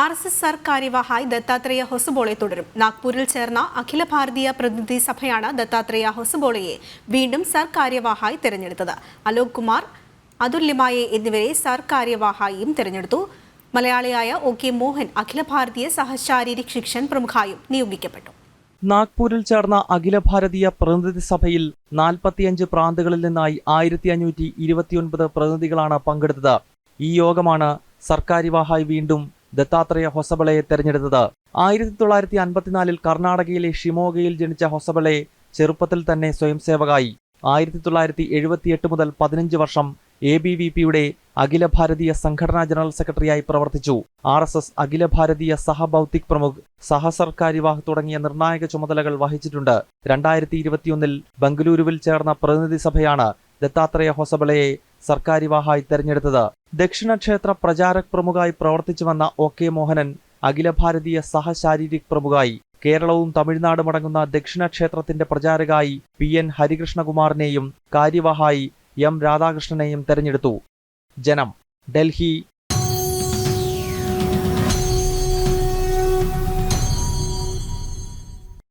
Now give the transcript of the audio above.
R S S സർ കാര്യവാഹായി ദത്താത്രേയ ഹൊസുബോളെ തുടരും. നാഗ്പൂരിൽ ചേർന്ന അഖില ഭാരതീയ പ്രതിനിധി സഭയാണ് ദത്താത്രേയ ഹൊസുബോളയെ വീണ്ടും സർ കാര്യവാഹായി തിരഞ്ഞെടുത്തത്. അലോക് കുമാർ അതുല്യമായ എന്നിവരെ സർ കാര്യവാഹായും തിരഞ്ഞെടുത്തു. മലയാളിയായ ഒ കെ മോഹൻ അഖില ഭാരതീയ സഹശാരീരിക് ശിക്ഷൻ പ്രമുഖായും നിയോഗിക്കപ്പെട്ടു. നാഗ്പൂരിൽ ചേർന്ന അഖില ഭാരതീയ പ്രതിനിധി സഭയിൽ നാൽപ്പത്തിയഞ്ച് പ്രാന്തുകളിൽ നിന്നായി ആയിരത്തി അഞ്ഞൂറ്റി ഇരുപത്തിയൊൻപത് പ്രതിനിധികളാണ് പങ്കെടുത്തത്. ഈ യോഗമാണ് സർക്കാരിവാഹായി വീണ്ടും ദത്താത്രേയ ഹൊസബളയെ തെരഞ്ഞെടുത്തത്. ആയിരത്തി തൊള്ളായിരത്തി അൻപത്തിനാലിൽ കർണാടകയിലെ ഷിമോഗയിൽ ജനിച്ച ഹൊസബളെ ചെറുപ്പത്തിൽ തന്നെ സ്വയംസേവകായി. ആയിരത്തി തൊള്ളായിരത്തി എഴുപത്തിയെട്ട് മുതൽ പതിനഞ്ച് വർഷം എ ബി വി പിയുടെ അഖില ഭാരതീയ സംഘടനാ ജനറൽ സെക്രട്ടറിയായി പ്രവർത്തിച്ചു. ആർ എസ് എസ് അഖില ഭാരതീയ സഹബൗദ്ധിക് പ്രമുഖ് സഹസർക്കാരിവാഹ് തുടങ്ങിയ നിർണായക ചുമതലകൾ വഹിച്ചിട്ടുണ്ട്. രണ്ടായിരത്തി ഇരുപത്തിയൊന്നിൽ ബംഗളൂരുവിൽ ചേർന്ന പ്രതിനിധി സഭയാണ് ദത്താത്രേയ ഹൊസബളയെ സർക്കാരിവാഹായി തെരഞ്ഞെടുത്തത്. ദക്ഷിണ ക്ഷേത്ര പ്രചാരക് പ്രമുഖായി പ്രവർത്തിച്ചു വന്ന ഒ കെ മോഹനൻ അഖില ഭാരതീയ സഹശാരീരിക് പ്രമുഖായി. കേരളവും തമിഴ്നാടും അടങ്ങുന്ന ദക്ഷിണ ക്ഷേത്രത്തിന്റെ പ്രചാരകായി പി എൻ ഹരികൃഷ്ണകുമാറിനെയും കാര്യവാഹായി എം രാധാകൃഷ്ണനെയും തെരഞ്ഞെടുത്തു. ജനം ഡൽഹി